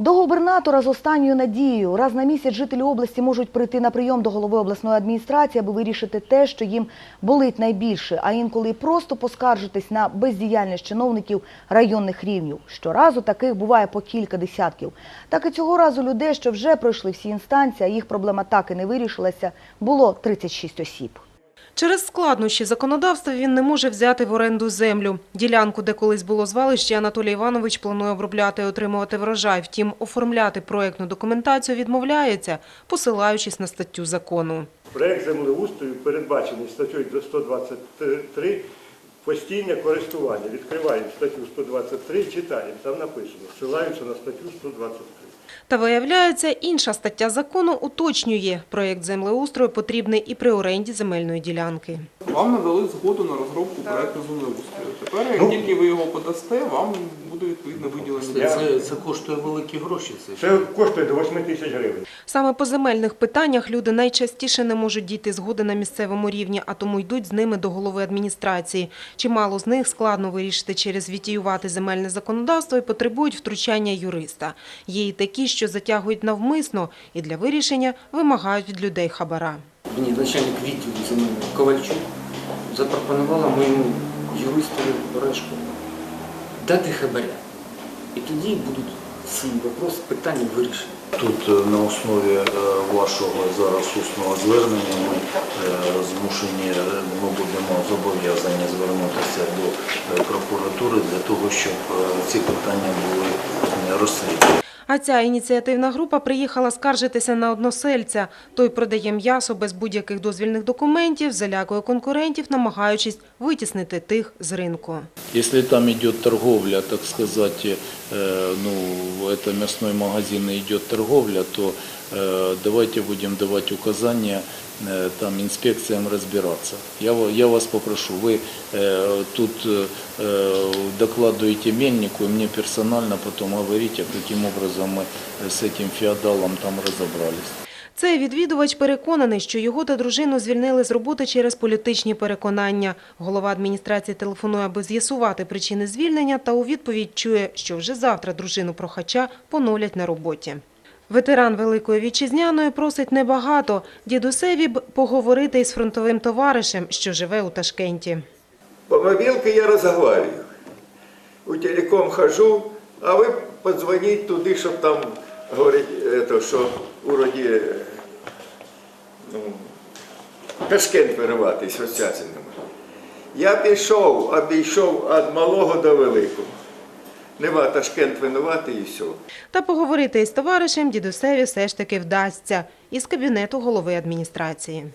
До губернатора з останньою надією раз на місяць жителі області можуть прийти на прийом до голови обласної адміністрації, аби вирішити те, що їм болить найбільше, а інколи просто поскаржитись на бездіяльність чиновників районних рівнів. Щоразу таких буває по кілька десятків. Так і цього разу людей, що вже пройшли всі інстанції, а їх проблема так і не вирішилася, було 36 осіб. Через складнощі законодавства він не може взяти в оренду землю. Ділянку, де колись було звалище, Анатолій Іванович планує обробляти і отримувати врожай. Втім, оформляти проєктну документацію відмовляється, посилаючись на статтю закону. Проект землеустрою передбачений статтею 123 постійне користування. Відкриваємо статтю 123, читаємо. Там написано, ссилаються на статтю 123. Та виявляється, інша стаття закону уточнює, проєкт землеустрою потрібний і при оренді земельної ділянки. Вам надали згоду на розробку проекту землеустрою. Тепер, як Ну. тільки ви його подасте, вам буде відповідно виділення. Це, це коштує великі гроші. Це. Це коштує до 8 тисяч гривень. Саме по земельних питаннях люди найчастіше не можуть дійти згоди на місцевому рівні, а тому йдуть з ними до голови адміністрації. Чимало з них складно вирішити через вітіювати земельне законодавство і потребують втручання юриста. Є і такі, що затягують навмисно і для вирішення вимагають від людей хабара. Мені начальник відділу земельного Ковальчук запропонувала моєму юристу Орешку дати хабаря. І тоді будуть всі вопроси, питання вирішені. Тут е, на основі е, вашого зараз усного звернення ми е, змушені, ми будемо зобов'язані звернутися до прокуратури для того, щоб ці питання були розслідувані. А ця ініціативна група приїхала скаржитися на односельця. Той продає м'ясо без будь-яких дозвільних документів, залякує конкурентів, намагаючись витіснити тих з ринку. Если там идет торговля, так сказать, э, ну, это мясной магазин и идет торговля, то э, давайте будем давать указания э, там инспекциям разбираться. Я, ва- я вас попрошу, вы э, тут э, докладываете мельнику и мне персонально потом говорите, каким образом мы с этим феодалом там разобрались. Цей відвідувач переконаний, що його та дружину звільнили з роботи через політичні переконання. Голова адміністрації телефонує, аби з'ясувати причини звільнення, та у відповідь чує, що вже завтра дружину прохача поновлять на роботі. Ветеран Великої Вітчизняної просить небагато – дідусеві б поговорити із фронтовим товаришем, що живе у Ташкенті. По мобилке я разговариваю. У телеком хожу, а вы позвонить туди, щоб там говорить, это, що уроді е, ну, Ташкент вириватись розчасеними. Я пішов, обійшов від малого до великого. Нема Ташкент винуватий і все. Та поговорити із товаришем дідусеві все ж таки вдасться із кабінету голови адміністрації.